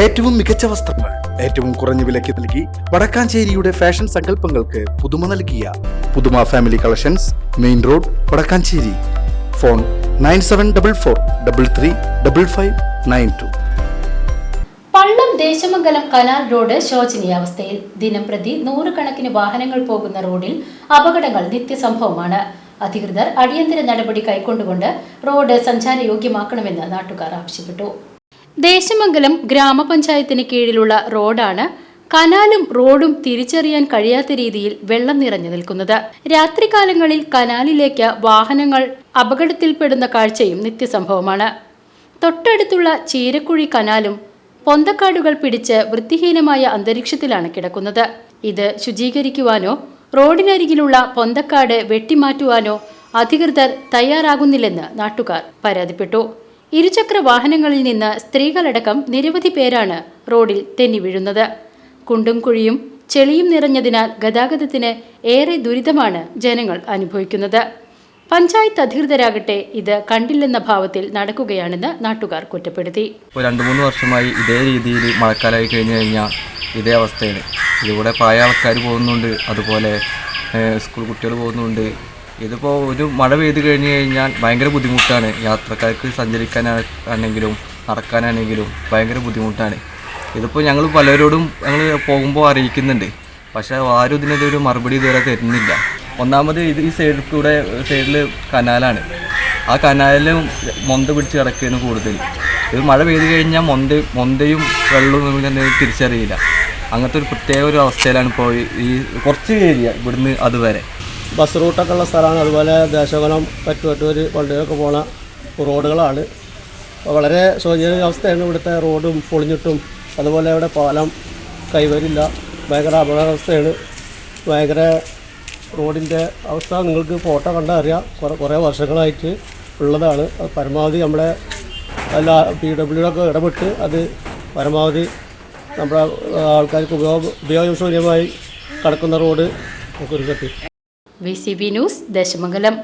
ഏറ്റവും മികച്ച വസ്ത്രങ്ങൾ ഏറ്റവും കുറഞ്ഞ വിലയ്ക്ക് നൽകി വടക്കാഞ്ചേരിയുടെ ഫാഷൻ സങ്കല്പങ്ങൾക്ക് പുതുമ നൽകിയ Puthuma family collections main road Vadakkanchery. Phone nine seven double four double three double five nine two. Pallam Desamangalam canal road ശോചനീയാവസ്ഥയിൽ ദിനംപ്രതി നൂറുകണക്കിന് വാഹനങ്ങൾ പോകുന്ന റോഡിൽ അപകടങ്ങൾ നിത്യസംഭവമാണ്. അധികൃതർ അടിയന്തര നടപടി കൈക്കൊണ്ടുകൊണ്ട് റോഡ് സഞ്ചാരയോഗ്യമാക്കണമെന്ന് നാട്ടുകാർ ആവശ്യപ്പെട്ടു. ദേശമംഗലം ഗ്രാമപഞ്ചായത്തിന് കീഴിലുള്ള റോഡാണ് കനാലും റോഡും തിരിച്ചറിയാൻ കഴിയാത്ത രീതിയിൽ വെള്ളം നിറഞ്ഞു നിൽക്കുന്നത്. രാത്രികാലങ്ങളിൽ കനാലിലേക്ക് വാഹനങ്ങൾ അപകടത്തിൽപ്പെടുന്ന കാഴ്ചയും നിത്യസംഭവമാണ്. തൊട്ടടുത്തുള്ള ചീരക്കുഴി കനാലും പൊന്തക്കാടുകൾ പിടിച്ച് വൃത്തിഹീനമായ അന്തരീക്ഷത്തിലാണ് കിടക്കുന്നത്. ഇത് ശുചീകരിക്കുവാനോ റോഡിനരികിലുള്ള പൊന്തക്കാട് വെട്ടിമാറ്റുവാനോ അധികൃതർ തയ്യാറാകുന്നില്ലെന്ന് നാട്ടുകാർ പരാതിപ്പെട്ടു. ഇരുചക്ര വാഹനങ്ങളിൽ നിന്ന് സ്ത്രീകളടക്കം നിരവധി പേരാണ് റോഡിൽ തെന്നി വീഴുന്നത്. കുണ്ടും കുഴിയും ചെളിയും നിറഞ്ഞതിനാൽ ഗതാഗതത്തിന് ഏറെ ദുരിതമാണ് ജനങ്ങൾ അനുഭവിക്കുന്നത്. പഞ്ചായത്ത് അധികൃതരാകട്ടെ ഇത് കണ്ടില്ലെന്ന ഭാവത്തിൽ നടക്കുകയാണെന്ന് നാട്ടുകാർ കുറ്റപ്പെടുത്തി. രണ്ടു മൂന്ന് വർഷമായി ഇതേ രീതിയിൽ മഴക്കാലമായി കഴിഞ്ഞു കഴിഞ്ഞാൽ ഇതേ അവസ്ഥയാണ്. ഇതിലൂടെ പ്രായ ആൾക്കാർ പോകുന്നുണ്ട് അതുപോലെ സ്കൂൾ കുട്ടികൾ പോകുന്നുണ്ട് ഇതിപ്പോൾ ഒരു മഴ പെയ്ത് കഴിഞ്ഞ് കഴിഞ്ഞാൽ ഭയങ്കര ബുദ്ധിമുട്ടാണ്. യാത്രക്കാർക്ക് സഞ്ചരിക്കാനാണെങ്കിലും നടക്കാനാണെങ്കിലും ഭയങ്കര ബുദ്ധിമുട്ടാണ്. ഇതിപ്പോൾ ഞങ്ങൾ പലരോടും ഞങ്ങൾ പോകുമ്പോൾ അറിയിക്കുന്നുണ്ട്. പക്ഷേ ആരും ഇതിനൊരു മറുപടി ഇതുവരെ തരുന്നില്ല. ഒന്നാമത് ഇത് ഈ സൈഡിൽ കൂടെ സൈഡിൽ കനാലാണ്. ആ കനാലിലും മൊന്ത പിടിച്ച് കിടക്കുകയാണ് കൂടുതൽ. ഇത് മഴ പെയ്ത് കഴിഞ്ഞാൽ മൊന്ത മൊന്തയും വെള്ളവും തന്നെ തിരിച്ചറിയില്ല. അങ്ങനത്തെ ഒരു പ്രത്യേക ഒരു അവസ്ഥയിലാണ് ഇപ്പോൾ ഈ കുറച്ച് ഏരിയ ഇവിടുന്ന് അതുവരെ. ബസ് റൂട്ടൊക്കെ ഉള്ള സ്ഥലമാണ്. അതുപോലെ ദേശകുലം പറ്റുപറ്റൂർ വണ്ടികളൊക്കെ പോണ റോഡുകളാണ്. വളരെ ശോചനീയ അവസ്ഥയാണ് ഇവിടുത്തെ റോഡും പൊളിഞ്ഞിട്ടും. അതുപോലെ ഇവിടെ പാലം കൈവരില്ല. ഭയങ്കര അപകടാവസ്ഥയാണ്. ഭയങ്കര റോഡിന്റെ അവസ്ഥ നിങ്ങൾക്ക് ഫോട്ടോ കണ്ടാൽ അറിയാം കുറേ കുറേ വർഷങ്ങളായിട്ട് ഉള്ളതാണ്. അത് പരമാവധി നമ്മുടെ എല്ലാ പി ഡബ്ല്യുടൊക്കെ ഇടപെട്ട് അത് പരമാവധി നമ്മുടെ ആൾക്കാർക്ക് ഉപയോഗ ഉപയോഗശൂന്യമായി കിടക്കുന്ന road ഒരുക്കത്തി V C B news Desamangalam